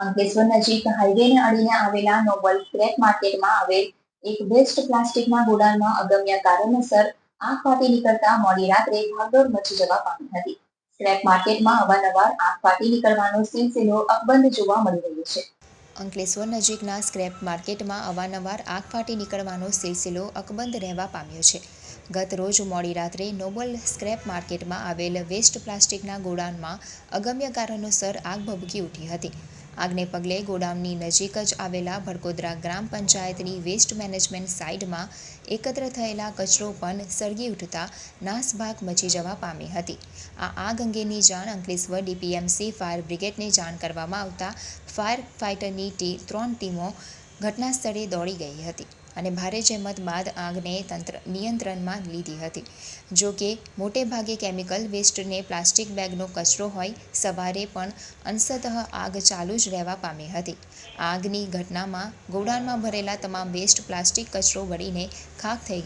અંકલેશ્વર નજીક હાઈવેને અડીને આવેલા નોબલ સ્ક્રેપ માર્કેટમાં આવેલ એક વેસ્ટ પ્લાસ્ટિકના ગોડાઉનમાં અગમ્ય કારણોસર આગ ફાટી નીકળતા મોડી રાત્રે ભાગદોડ મચી જવા પામી હતી. સ્ક્રેપ માર્કેટમાં અવારનવાર આગ ફાટી નીકળવાનો સિલસિલો અકબંધ જોવા મળી રહ્યો છે. અંકલેશ્વર નજીકના સ્ક્રેપ માર્કેટમાં અવારનવાર આગ ફાટી નીકળવાનો સિલસિલો અકબંધ રહેવા પામ્યો છે. ગત રોજ મોડી રાત્રે નોબલ સ્ક્રેપ માર્કેટમાં આવેલ વેસ્ટ પ્લાસ્ટિકના ગોડાઉનમાં અગમ્ય કારણોસર આગ ભભૂકી ઉઠી હતી. આગને પગલે ગોડાઉનની નજીક જ આવેલા ભડકોદરા ગ્રામ પંચાયતની વેસ્ટ મેનેજમેન્ટ સાઇડમાં એકત્ર થયેલા કચરો પણ સળગી ઉઠતા નાસભાગ મચી જવા પામી હતી. આ આગ અંગેની જાણ અંકલેશ્વર ડીપીએમસી ફાયર બ્રિગેડને જાણ કરવામાં આવતા ફાયર ફાઇટરની ટી, ત્રણ ટીમો ઘટના સ્થળે દોડી ગઈ હતી અને ભારે જહેમત બાદ આગને તંત્ર નિયંત્રણમાં લીધી હતી. જો કે, મોટે ભાગે કેમિકલ વેસ્ટને પ્લાસ્ટિક બેગનો કચરો હોય, સવારે પણ અંશતઃ આગ ચાલુ જ રહેવા પામી હતી. આગની ઘટનામાં ગોડાઉનમાં ભરેલા તમામ વેસ્ટ પ્લાસ્ટિક કચરો બળીને ખાખ થઈ